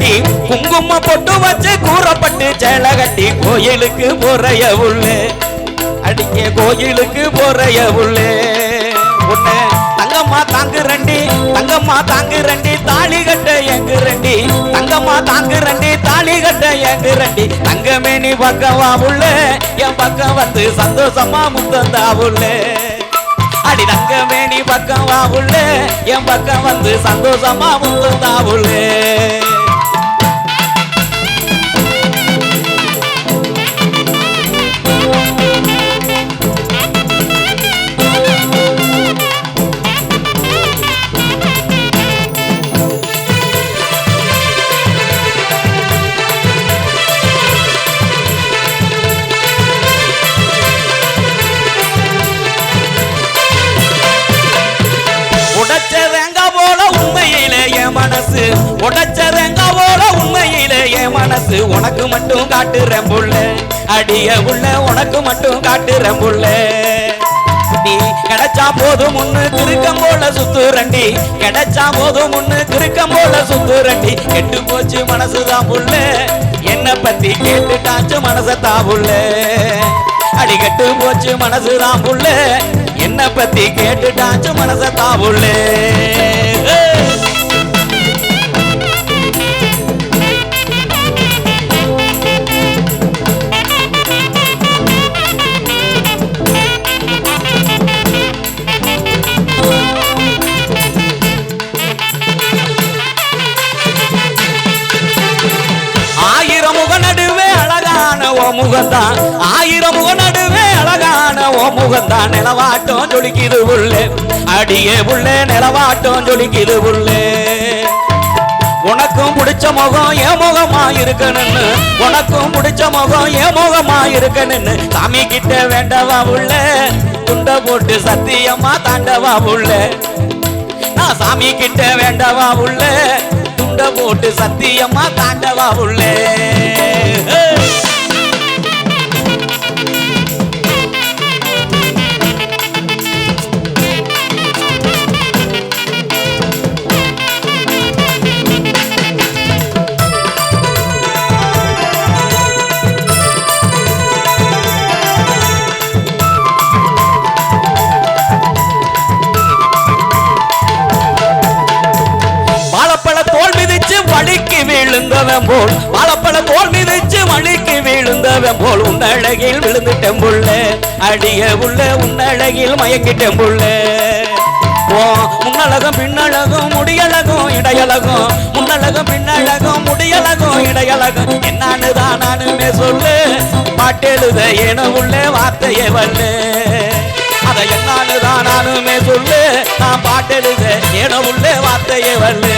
குங்கும பொட்டு வச்சு கூறப்பட்டு சேலை கட்டி கோயிலுக்கு போறைய உள்ளே. அடிக்க கோயிலுக்கு போறைய உள்ளே. உன்னை தங்கம்மா தாங்கு ரெண்டி தங்கம்மா தாங்கு ரெண்டி தாலி கட்ட எங்கு ரெண்டி. தங்கம்மா தாங்கு ரெண்டி தாலி கட்ட எங்கு ரெண்டி. தங்கமே நீ பக்கம் உள்ளே என் பக்கம் வந்து சந்தோஷமா முத்தந்தா உள்ளே. அடி தங்கமே நீ பக்கம் வா உள்ளே என் பக்கம் வந்து சந்தோஷமா முத்தந்தா உள்ளே. மனசு உனக்கு மட்டும் காட்டுறேன் புள்ள. அடிய உள்ள உனக்கு மட்டும் காட்டுறேன் புள்ள. நீ கிடைச்சா போதும் முன்னு திருக்கம் போல சுத்துரண்டி கிடைச்சா போதும் முன்னு திருக்கம் போல சுத்துரண்டி கெட்டு போச்சு மனசுதான் புள்ள. என்ன பத்தி கேட்டுட்டாச்சு மனசத்தான் புள்ள. அடிக்கட்டு போச்சு மனசுதான் புள்ள. என்ன பத்தி கேட்டுட்டாச்சு மனசத்தான் புள்ள. ஓ முகந்தான் ஆயிரம் நடுவே அழகான ஓ முகந்தான் நிலவாட்டம் ஜொலிக்குது உள்ளே. அடியே உள்ளே நிலவாட்டம் ஜொலிக்குது உள்ளே. உனக்கும் பிடிச்ச முகம் ஏ முகமா இருக்கணும்னு உனக்கும் பிடிச்ச முகம் ஏ முகமா இருக்கணும்னு சாமி கிட்ட வேண்டவா உள்ள. துண்ட போட்டு சத்தியமா தாண்டவா உள்ள. நான் சாமி கிட்ட வேண்டவா உள்ள. துண்ட போட்டு சத்தியமா தாண்டவா உள்ளே. விழுந்தவன் போல் வாழைப்பழ போல் மிதிச்சு மணிக்கு விழுந்தவன் போல் உன்னழகில் விழுந்துட்டேன் புள்ள. அடிய உள்ள உன்னழகில் மயங்கிட்டேன் புள்ள. ஓ பின்னழகும் முடியழகும் இடையழகும். முன்னழகம் பின்னழகும் முடியழகும் இடையழகும். என்னான்னு தான் நானுமே சொல்லு. பாட்டெழுத என உள்ள வார்த்தையே வல்லு. அதை என்னான்னு தான் நானுமே சொல்லு. நான் பாட்டெழுத என உள்ள வார்த்தையே வல்லு.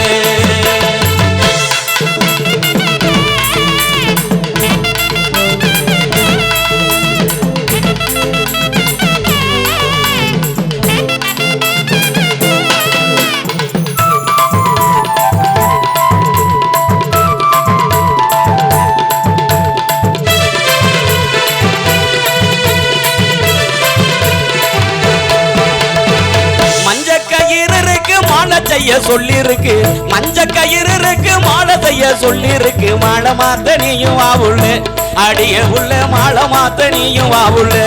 செய்ய சொல்லிருக்கு. மஞ்ச கயிறு இருக்கு மாலை செய்ய சொல்லிருக்கு. மாலை மாத்த நீயும் வாவுள்ளு அடிய உள்ள மாலை மாத்த நீயும் வாவுள்ளு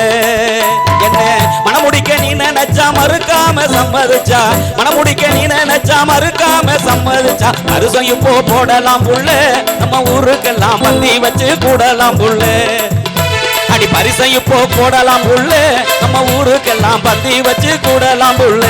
என்ன? மனமுடிக்க நீ நினைச்சா மறுக்காம சம்மதிச்சா? மனமுடிக்க நீ நினைச்சா மறுக்காம சம்மதிச்சா? அரிசம் இப்போ போடலாம் புள்ள நம்ம ஊருக்கெல்லாம் பந்தி வச்சு கூடலாம் புள்ள அடி பரிசை இப்போ போடலாம் புள்ள நம்ம ஊருக்கெல்லாம் பத்தி வச்சு கூடலாம் புள்ள